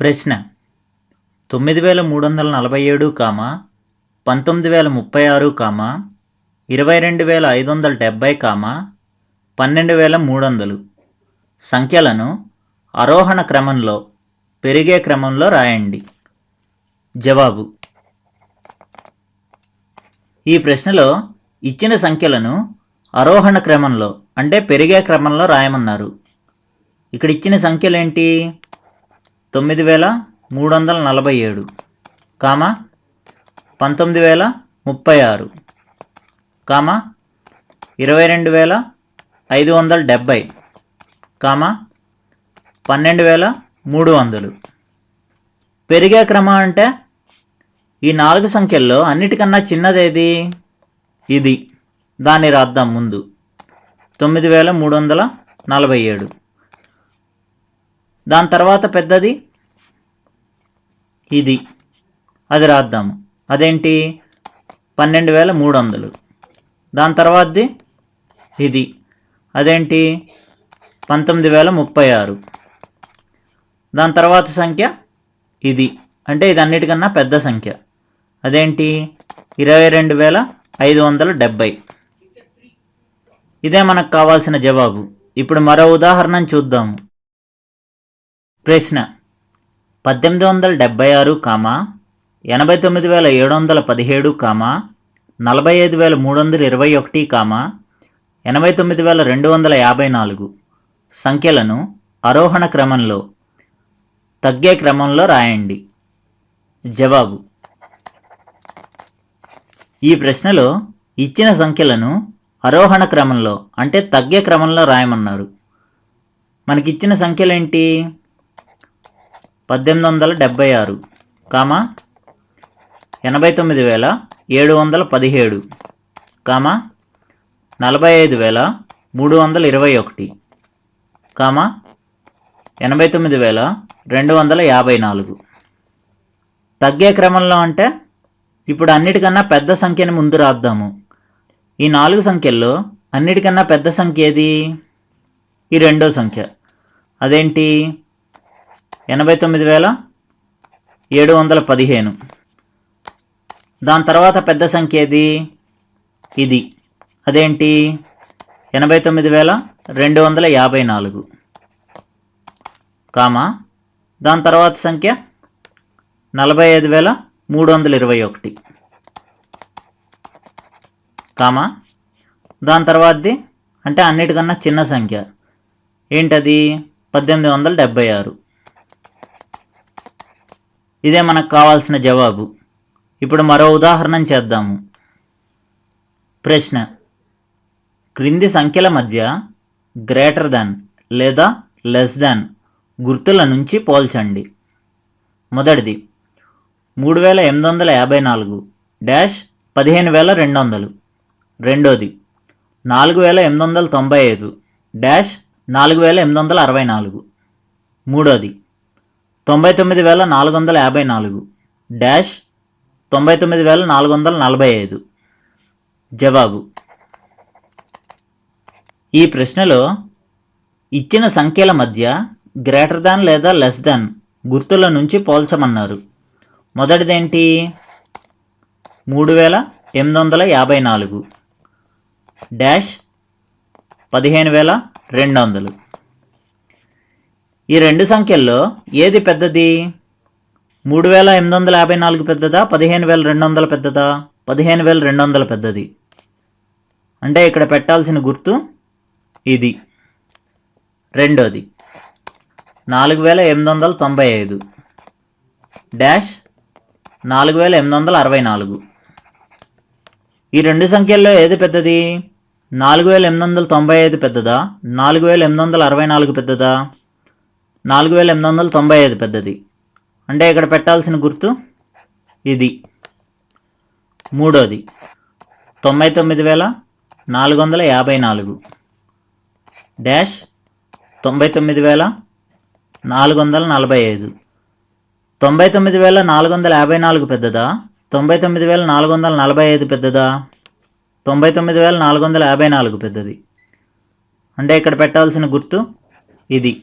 ప్రశ్న. తొమ్మిది వేల మూడు వందల నలభై ఏడు కామా పంతొమ్మిది వేల ముప్పై ఆరు కామా ఇరవై రెండు వేల ఐదు వందల డెబ్భై కామా పన్నెండు వేల మూడు వందలు. సంఖ్యలను ఆరోహణ క్రమంలో పెరిగే క్రమంలో రాయండి. జవాబు. ఈ ప్రశ్నలో ఇచ్చిన సంఖ్యలను ఆరోహణ క్రమంలో అంటే పెరిగే క్రమంలో రాయమన్నారు. ఇక్కడ ఇచ్చిన సంఖ్యలేంటి? తొమ్మిది వేల మూడు వందల నలభై ఏడు కామ పంతొమ్మిది వేల ముప్పై ఆరు కామ ఇరవై రెండు వేల ఐదు వందల డెబ్భై కామ పన్నెండు వేల మూడు వందలు. పెరిగే క్రమం అంటే ఈ నాలుగు సంఖ్యల్లో అన్నిటికన్నా చిన్నదేది? ఇది. దాన్ని రాద్దాం ముందు. తొమ్మిది వేల మూడు వందల నలభై ఏడు. దాని తర్వాత పెద్దది? ఇది. అది రాద్దాము. అదేంటి? పన్నెండు వేల మూడు వందలు. దాని తర్వాతది? ఇది. అదేంటి? పంతొమ్మిది వేల ముప్పై ఆరు. దాని తర్వాత సంఖ్య? ఇది. అంటే ఇది అన్నిటికన్నా పెద్ద సంఖ్య. అదేంటి? ఇరవై రెండు వేల ఐదు వందల డెబ్భై. ఇదే మనకు కావాల్సిన జవాబు. ఇప్పుడు మరో ఉదాహరణ చూద్దాము. ప్రశ్న. పద్దెనిమిది వందల డెబ్బై ఆరు కామ ఎనభై తొమ్మిది వేల ఏడు వందల పదిహేడు కామ నలభై ఐదు వేల మూడు వందల ఇరవై ఒకటి కామ ఎనభై తొమ్మిది వేల రెండు వందల యాభై నాలుగు. సంఖ్యలను ఆరోహణ క్రమంలో తగ్గే క్రమంలో రాయండి. జవాబు. ఈ ప్రశ్నలో ఇచ్చిన సంఖ్యలను ఆరోహణ క్రమంలో అంటే తగ్గే క్రమంలో రాయమన్నారు. మనకిచ్చిన సంఖ్యలేంటి? పద్దెనిమిది వందల డెబ్బై ఆరు కామ ఎనభై తొమ్మిది వేల ఏడు వందల పదిహేడు కామ నలభై ఐదు వేల మూడు వందల ఇరవై ఒకటి కామ ఎనభై తొమ్మిది వేల రెండు వందల యాభై నాలుగు. తగ్గే క్రమంలో అంటే ఇప్పుడు అన్నిటికన్నా పెద్ద సంఖ్యని ముందు రాద్దాము. ఈ నాలుగు సంఖ్యల్లో అన్నిటికన్నా పెద్ద సంఖ్య ఏది? ఈ రెండో సంఖ్య. అదేంటి? ఎనభై తొమ్మిది వేల ఏడు వందల పదిహేను. దాని తర్వాత పెద్ద సంఖ్య ఏది? ఇది. అదేంటి? ఎనభై తొమ్మిది వేల రెండు వందల యాభై నాలుగు. కామా? దాని తర్వాత సంఖ్య? నలభై ఐదు వేల మూడు వందల ఇరవై ఒకటి. కామా? దాని తర్వాతది అంటే అన్నిటికన్నా చిన్న సంఖ్య. ఏంటది? పద్దెనిమిది వందల డెబ్బై ఆరు. ఇదే మనకు కావాల్సిన జవాబు. ఇప్పుడు మరో ఉదాహరణ చేద్దాము. ప్రశ్న. క్రింది సంఖ్యల మధ్య గ్రేటర్ దాన్ లేదా లెస్ దాన్ గుర్తుల నుంచి పోల్చండి. మొదటిది. మూడు వేల ఎనిమిది వందల యాభై నాలుగు డాష్ పదిహేను వేల రెండు వందలు. రెండోది. నాలుగు వేల ఎనిమిది వందల తొంభై ఐదు డాష్ నాలుగు వేల ఎనిమిది వందల అరవై నాలుగు. మూడోది. తొంభై తొమ్మిది వేల నాలుగు వందల యాభై నాలుగు. డాష్ తొంభై తొమ్మిది వేల నాలుగు వందల నలభై ఐదు. జవాబు. ఈ ప్రశ్నలో ఇచ్చిన సంఖ్యల మధ్య గ్రేటర్ దాన్ లేదా లెస్ దాన్ గుర్తుల నుంచి పోల్చమన్నారు. మొదటిదేంటి? మూడు వేల ఎనిమిది వందల యాభై నాలుగు. డాష్ పదిహేను వేల రెండు వందలు. ఈ రెండు సంఖ్యల్లో ఏది పెద్దది? మూడు వేల ఎనిమిది వందల యాభై నాలుగు పెద్దదా? పదిహేను వేల రెండు వందల పెద్దదా? పదిహేను వేల రెండు వందల పెద్దది. అంటే ఇక్కడ పెట్టాల్సిన గుర్తు ఇది. రెండోది. నాలుగు వేల ఎనిమిది వందల తొంభై ఐదు. డాష్ నాలుగు వేల ఎనిమిది వందల అరవై నాలుగు. ఈ రెండు సంఖ్యల్లో ఏది పెద్దది? నాలుగు వేల ఎనిమిది వందల తొంభై ఐదు పెద్దదా? నాలుగు వేల ఎనిమిది వందల అరవై నాలుగు పెద్దదా? నాలుగు వేల ఎనిమిది వందల తొంభై ఐదు పెద్దది. అంటే ఇక్కడ పెట్టాల్సిన గుర్తు ఇది. మూడోది. తొంభై తొమ్మిది వేల నాలుగు వందల యాభై నాలుగు. డాష్ తొంభై తొమ్మిది వేల నాలుగు వందల నలభై ఐదు. తొంభై తొమ్మిది వేల నాలుగు వందల యాభై నాలుగు పెద్దదా? తొంభై తొమ్మిది వేల నాలుగు వందల నలభై ఐదు పెద్దదా? తొంభై తొమ్మిది వేల నాలుగు వందల యాభై నాలుగు పెద్దది. అంటే ఇక్కడ పెట్టాల్సిన గుర్తు ఇది.